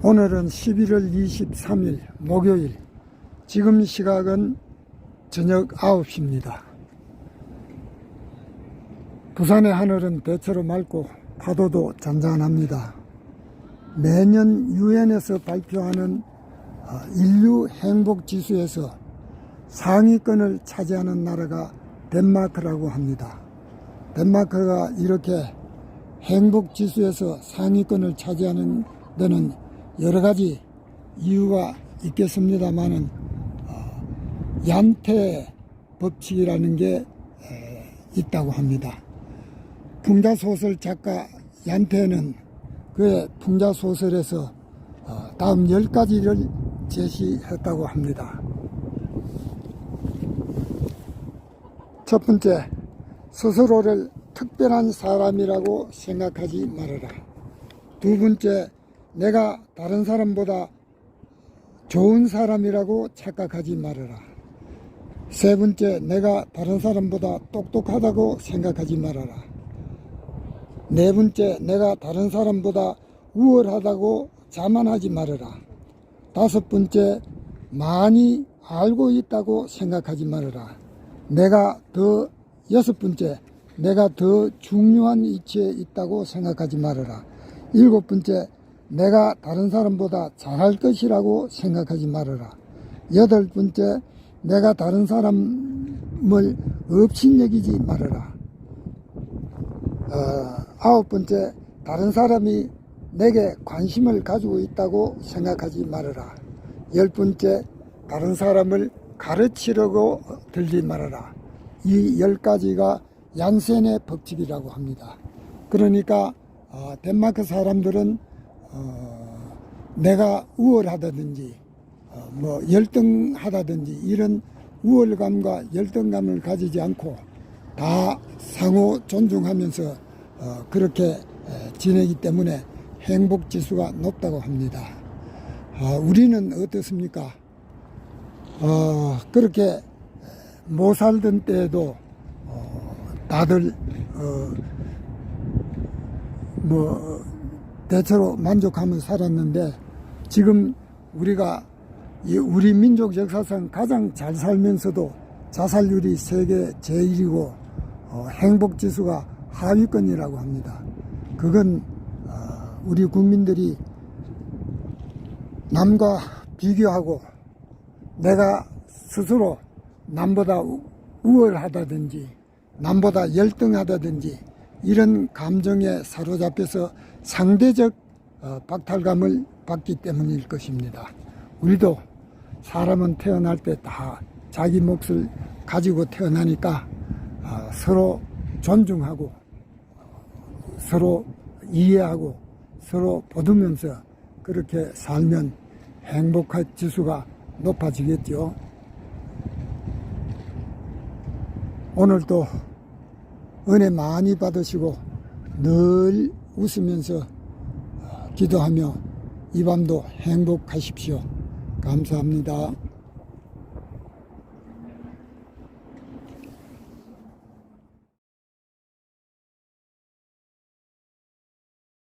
오늘은 11월 23일 목요일 지금 시각은 저녁 9시입니다. 부산의 하늘은 대체로 맑고 파도도 잔잔합니다. 매년 유엔에서 발표하는 어, 인류 행복 지수에서 상위권을 차지하는 나라가 덴마크라고 합니다. 덴마크가 이렇게 행복 지수에서 상위권을 차지하는 데는 여러 가지 이유가 있겠습니다만은 어, 얀테 법칙이라는 게 에, 있다고 합니다. 풍자 소설 작가 얀테는 그의 풍자 소설에서 어, 다음 열 가지를 제시했다고 합니다. 첫 번째, 스스로를 특별한 사람이라고 생각하지 말아라. 두 번째, 내가 다른 사람보다 좋은 사람이라고 착각하지 말아라. 세 번째, 내가 다른 사람보다 똑똑하다고 생각하지 말아라. 네 번째, 내가 다른 사람보다 우월하다고 자만하지 말아라. 다섯 번째, 많이 알고 있다고 생각하지 말아라. 내가 더, 여섯 번째, 내가 더 중요한 위치에 있다고 생각하지 말아라. 일곱 번째, 내가 다른 사람보다 잘할 것이라고 생각하지 말아라. 여덟 번째, 내가 다른 사람을 없인 여기지 말아라. 어, 아홉 번째, 다른 사람이 내게 관심을 가지고 있다고 생각하지 말아라. 열 번째, 다른 사람을 가르치려고 들지 말아라. 이 열 가지가 얀센의 법칙이라고 합니다. 그러니까 어, 덴마크 사람들은 어, 내가 우월하다든지 어, 뭐 열등하다든지 이런 우월감과 열등감을 가지지 않고 다 상호 존중하면서 어, 그렇게 에, 지내기 때문에 행복 지수가 높다고 합니다. 아, 우리는 어떻습니까? 어, 그렇게 못 살던 때에도 어, 다들 어, 뭐 대체로 만족하며 살았는데 지금 우리가 이 우리 민족 역사상 가장 잘 살면서도 자살률이 세계 제1이고 어, 행복 지수가 하위권이라고 합니다. 그건 어, 우리 국민들이 남과 비교하고 내가 스스로 남보다 우- 우월하다든지 남보다 열등하다든지 이런 감정에 사로잡혀서 상대적 어, 박탈감을 받기 때문일 것입니다. 우리도 사람은 태어날 때 다 자기 몫을 가지고 태어나니까 어, 서로 존중하고 서로 이해하고 서로 보듬으면서 그렇게 살면 행복할 지수가 높아지겠죠. 오늘도 은혜 많이 받으시고 늘 웃으면서 어, 기도하며 이 밤도 행복하십시오. 감사합니다.